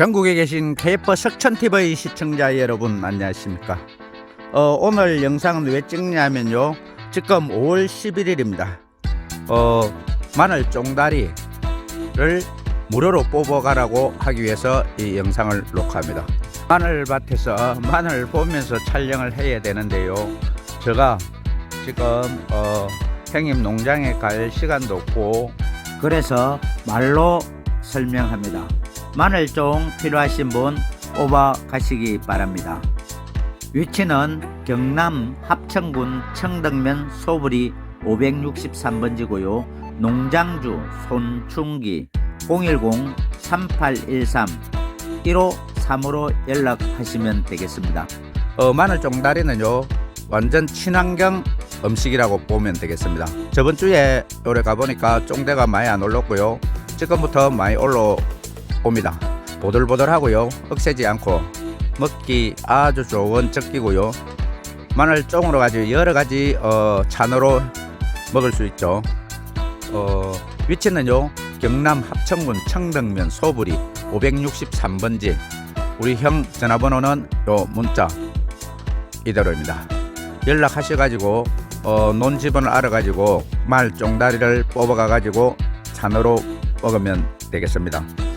전국에 계신 케이퍼 석천TV 시청자 여러분 안녕하십니까? 어, 오늘 영상은 왜 찍냐면요. 지금 5월 11일입니다. 어, 마늘 쫑다리를 무료로 뽑아가라고 하기 위해서 이 영상을 녹화합니다. 마늘밭에서 마늘 보면서 촬영을 해야 되는데요. 제가 지금 어, 형님 농장에 갈 시간도 없고 그래서 말로 설명합니다 마늘 종 필요하신 분 뽑아 가시기 바랍니다. 위치는 경남 합천군 청덕면 소불이 563번지고요. 농장주 손충기 010-3813-1535로 연락하시면 되겠습니다. 어, 마늘 종다리는요 완전 친환경 음식이라고 보면 되겠습니다. 저번 주에 요래 가보니까 쫑대가 많이 안 올랐고요. 지금부터 많이 올라 옵니다. 보들보들하고요. 억세지 않고 먹기 아주 좋은 적기고요. 마늘 종으로 가지고 여러 가지 어, 찬으로 먹을 수 있죠. 어, 위치는요. 경남 합천군 청덕면 소불이 563번지 우리 형 전화번호는 요 문자 이대로입니다. 연락하셔가지고 어, 논지번을 알아가지고 말 쫑다리를 뽑아가가지고 산으로 먹으면 되겠습니다.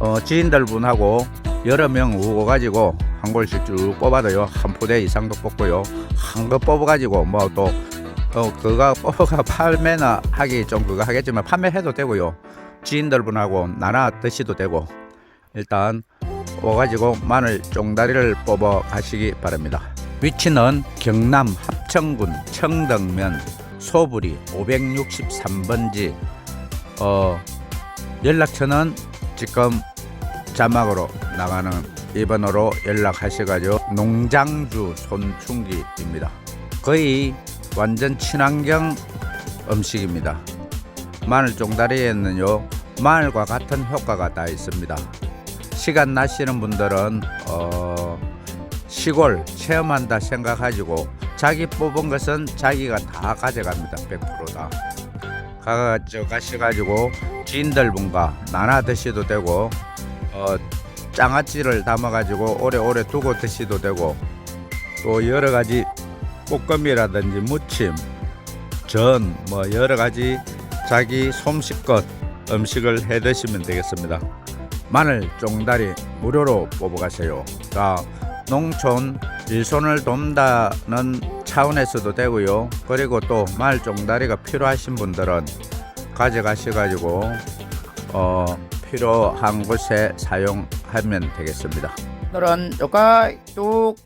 어, 지인들 분하고 여러 명 오고 가지고 한 골씩 쭉 뽑아도요 한 포대 이상도 뽑고요. 한 거 뽑아가지고 뭐또 어, 그거 뽑아가 판매나 하기 좀 그거 하겠지만 판매해도 되고요. 지인들 분하고 나눠 드시도 되고. 일단 오가지고 마늘 쫑다리를 뽑아 가시기 바랍니다. 위치는 경남 합천군 청덕면 소불이 563번지. 어, 연락처는 지금 자막으로 나가는 이 번호로 연락하셔가지고 농장주 손충기입니다. 거의 완전 친환경 음식입니다. 마늘 종다리에는요 마늘과 같은 효과가 다 있습니다. 시간 나시는 분들은 어, 시골 체험한다 생각하시고 자기 뽑은 것은 자기가 다 가져갑니다. 100%다. 가져가셔가지고 지인들 분과 나눠 드셔도 되고 어, 장아찌를 담아가지고 오래오래 두고 드셔도 되고 또 여러 가지 볶음이라든지 무침, 전, 뭐 여러 가지 자기 솜씨껏 음식을 해 드시면 되겠습니다. 마늘 쫑다리 무료로 뽑아가세요. 자, 농촌 일손을 돕다는 차원에서도 되고요. 그리고 또 마늘 쫑다리가 필요하신 분들은 가져가셔가지고 어, 필요한 곳에 사용하면 되겠습니다. 오늘은 뚝